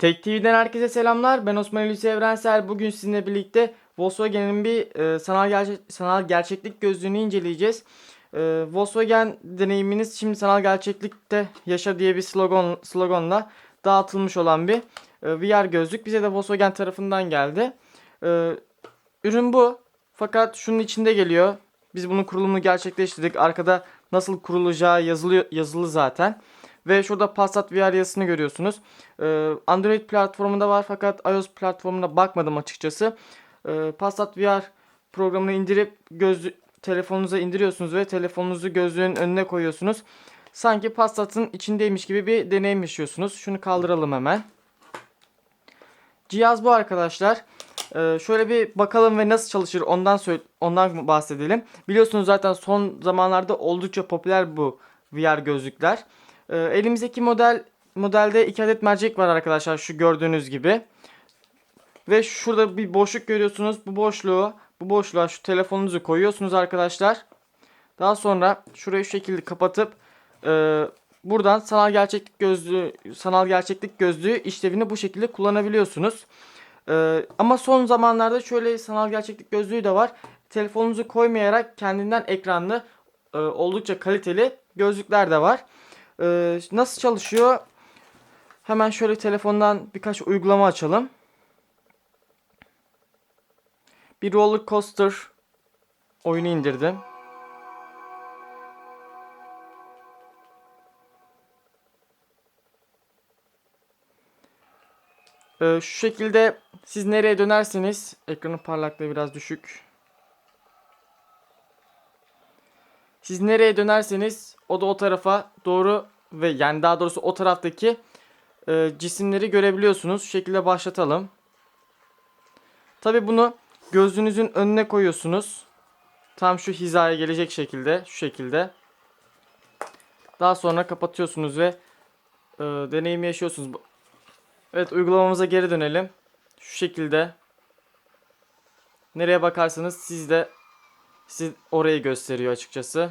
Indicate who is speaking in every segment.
Speaker 1: Tek TV'den herkese selamlar. Ben Osman Hulusi Evrensel. Bugün sizinle birlikte Volkswagen'in bir e, sanal, gerçe- sanal gerçeklik gözlüğünü inceleyeceğiz. E, Volkswagen deneyiminiz şimdi sanal gerçeklikte yaşa diye bir slogan sloganla dağıtılmış olan bir e, VR gözlük. Bize de Volkswagen tarafından geldi. E, ürün bu. Fakat şunun içinde geliyor. Biz bunun kurulumunu gerçekleştirdik. Arkada nasıl kurulacağı yazılıyor, yazılı zaten. Ve şurada Passat VR yazısını görüyorsunuz. Ee, Android platformunda var fakat iOS platformuna bakmadım açıkçası. Ee, Passat VR programını indirip gözlü telefonunuza indiriyorsunuz ve telefonunuzu gözlüğün önüne koyuyorsunuz. Sanki Passat'ın içindeymiş gibi bir deneyim yaşıyorsunuz. Şunu kaldıralım hemen. Cihaz bu arkadaşlar. Ee, şöyle bir bakalım ve nasıl çalışır ondan ondan bahsedelim. Biliyorsunuz zaten son zamanlarda oldukça popüler bu VR gözlükler. Ee, elimizdeki model modelde iki adet mercek var arkadaşlar şu gördüğünüz gibi. Ve şurada bir boşluk görüyorsunuz. Bu boşluğu bu boşluğa şu telefonunuzu koyuyorsunuz arkadaşlar. Daha sonra şurayı şu şekilde kapatıp e, buradan sanal gerçeklik gözlüğü sanal gerçeklik gözlüğü işlevini bu şekilde kullanabiliyorsunuz. E, ama son zamanlarda şöyle sanal gerçeklik gözlüğü de var. Telefonunuzu koymayarak kendinden ekranlı e, oldukça kaliteli gözlükler de var. E, nasıl çalışıyor? Hemen şöyle telefondan birkaç uygulama açalım. Bir roller coaster oyunu indirdim. Ee, şu şekilde siz nereye dönerseniz ekranın parlaklığı biraz düşük. Siz nereye dönerseniz o da o tarafa doğru ve yani daha doğrusu o taraftaki e, cisimleri görebiliyorsunuz. Şu şekilde başlatalım. Tabi bunu gözünüzün önüne koyuyorsunuz. Tam şu hizaya gelecek şekilde, şu şekilde. Daha sonra kapatıyorsunuz ve e, deneyimi yaşıyorsunuz. Evet uygulamamıza geri dönelim. Şu şekilde. Nereye bakarsanız siz de siz orayı gösteriyor açıkçası.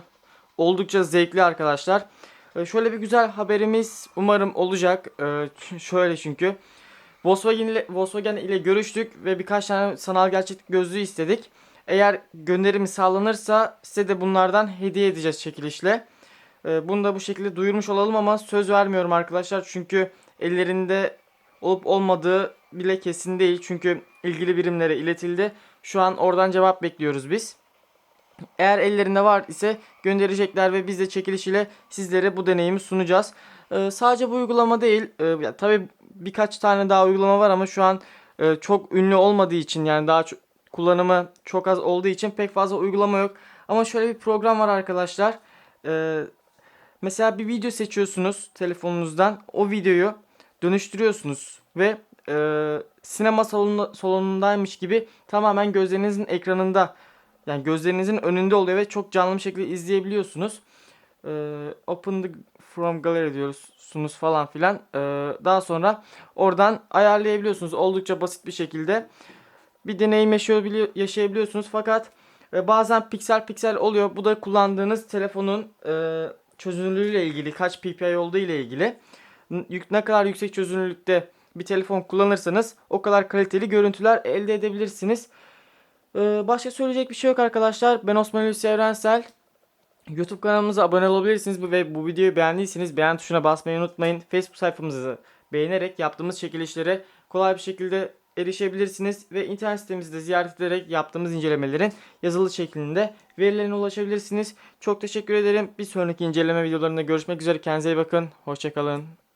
Speaker 1: Oldukça zevkli arkadaşlar. E, şöyle bir güzel haberimiz umarım olacak. E, şöyle çünkü. Volkswagen ile, Volkswagen ile görüştük ve birkaç tane sanal gerçeklik gözlüğü istedik. Eğer gönderimi sağlanırsa size de bunlardan hediye edeceğiz çekilişle. Ee, bunu da bu şekilde duyurmuş olalım ama söz vermiyorum arkadaşlar. Çünkü ellerinde olup olmadığı bile kesin değil. Çünkü ilgili birimlere iletildi. Şu an oradan cevap bekliyoruz biz. Eğer ellerinde var ise gönderecekler ve biz de çekiliş ile sizlere bu deneyimi sunacağız. Ee, sadece bu uygulama değil. E, tabii birkaç tane daha uygulama var ama şu an e, çok ünlü olmadığı için yani daha çok, kullanımı çok az olduğu için pek fazla uygulama yok. Ama şöyle bir program var arkadaşlar. Ee, mesela bir video seçiyorsunuz telefonunuzdan. O videoyu dönüştürüyorsunuz ve e, sinema salonu, salonundaymış gibi tamamen gözlerinizin ekranında yani gözlerinizin önünde oluyor ve çok canlı bir şekilde izleyebiliyorsunuz. Ee, open the from gallery diyorsunuz falan filan. Ee, daha sonra oradan ayarlayabiliyorsunuz oldukça basit bir şekilde. Bir deneyim yaşayabili- yaşayabiliyorsunuz fakat e, bazen piksel piksel oluyor. Bu da kullandığınız telefonun e, çözünürlüğüyle ilgili, kaç ppi olduğu ile ilgili. Ne kadar yüksek çözünürlükte bir telefon kullanırsanız o kadar kaliteli görüntüler elde edebilirsiniz. Ee, başka söyleyecek bir şey yok arkadaşlar. Ben Osman Hulusi Evrensel. YouTube kanalımıza abone olabilirsiniz ve bu videoyu beğendiyseniz beğen tuşuna basmayı unutmayın. Facebook sayfamızı beğenerek yaptığımız çekilişlere kolay bir şekilde erişebilirsiniz ve internet sitemizi de ziyaret ederek yaptığımız incelemelerin yazılı şeklinde verilerine ulaşabilirsiniz. Çok teşekkür ederim. Bir sonraki inceleme videolarında görüşmek üzere. Kendinize iyi bakın. Hoşçakalın.